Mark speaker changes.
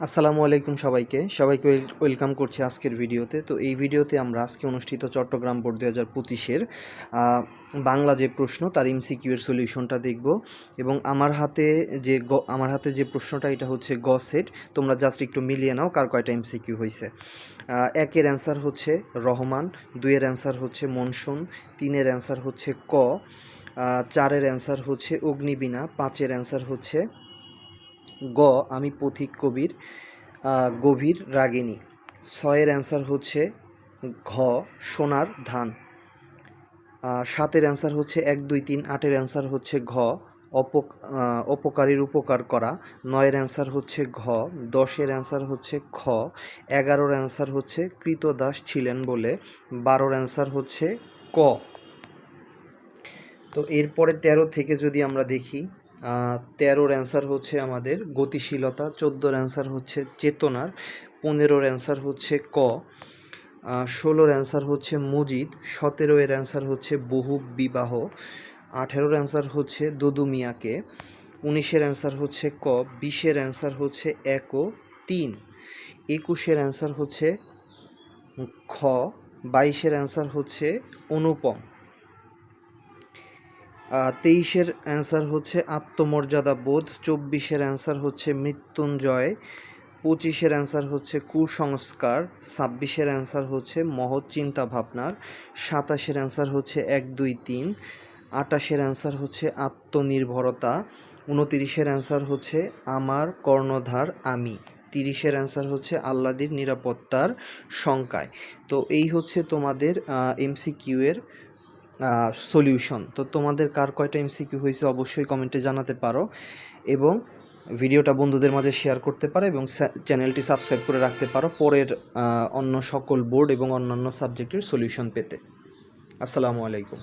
Speaker 1: আসসালামু আলাইকুম সবাইকে। সবাইকে ওয়েল- ওয়েলকাম করছি আজকের ভিডিওতে। তো এই ভিডিওতে আমরা আজকে অনুষ্ঠিত চট্টগ্রাম বোর্ড দু হাজার পঁচিশের বাংলা যে প্রশ্ন, তার এমসিকিউ এর সলিউশনটা দেখব। এবং আমার হাতে যে গ, আমার হাতে যে প্রশ্নটা, এটা হচ্ছে গ সেট তোমরা জাস্ট একটু মিলিয়ে নাও কার কয়টা এমসিকিউ হয়েছে একের অ্যান্সার হচ্ছে রহমান, দুইয়ের অ্যান্সার হচ্ছে মনসুন, তিনের অ্যান্সার হচ্ছে ক চারের অ্যান্সার হচ্ছে অগ্নিবীণা, পাঁচের অ্যান্সার হচ্ছে গ, আমি পথিক কবির গভীর রাগিনী। ছয়ের অ্যান্সার হচ্ছে ঘ, সোনার ধান। সাতের অ্যান্সার হচ্ছে এক, দুই, তিন, আটের অ্যান্সার হচ্ছে ঘ অপকারীর উপকার করা। নয়ের অ্যান্সার হচ্ছে ঘ, দশের অ্যান্সার হচ্ছে খ, এগারোর অ্যান্সার হচ্ছে কৃতদাস ছিলেন বলে। বারোর অ্যান্সার হচ্ছে ক। তো এরপরে তেরো থেকে যদি আমরা দেখি তেরোর অ্যান্সার হচ্ছে আমাদের গতিশীলতা চোদ্দোর অ্যান্সার হচ্ছে চেতনার পনেরোর অ্যান্সার হচ্ছে ক ষোলোর অ্যান্সার হচ্ছে মুজিদ সতেরো এর অ্যান্সার হচ্ছে বহু বিবাহ আঠেরোর অ্যান্সার হচ্ছে দুদু মিয়াকে উনিশের অ্যান্সার হচ্ছে ক বিশের অ্যান্সার হচ্ছে এক ও তিন একুশের অ্যান্সার হচ্ছে খ বাইশের অ্যান্সার হচ্ছে অনুপম তেইশের অ্যান্সার হচ্ছে আত্মমর্যাদা বোধ, চব্বিশের অ্যান্সার হচ্ছে মৃত্যুঞ্জয়, পঁচিশের অ্যান্সার হচ্ছে কুসংস্কার, ছাব্বিশের অ্যান্সার হচ্ছে মহৎ চিন্তা ভাবনার সাতাশের অ্যান্সার হচ্ছে এক দুই তিন, আটাশের অ্যান্সার হচ্ছে আত্মনির্ভরতা, উনতিরিশের অ্যান্সার হচ্ছে আমার কর্ণধার আমি, তিরিশের অ্যান্সার হচ্ছে আল্লাদির নিরাপত্তার শঙ্কায়। তো এই হচ্ছে তোমাদের এমসিকিউ এর সলিউশন তো তোমাদের কার কয়টা এমসিকিউ হয়েছে অবশ্যই কমেন্টে জানাতে পারো এবং ভিডিওটা বন্ধুদের মাঝে শেয়ার করতে পারো এবং চ্যানেলটি সাবস্ক্রাইব করে রাখতে পারো পরের অন্য সকল বোর্ড এবং অন্যান্য সাবজেক্টের সলিউশন পেতে। আসসালামু আলাইকুম।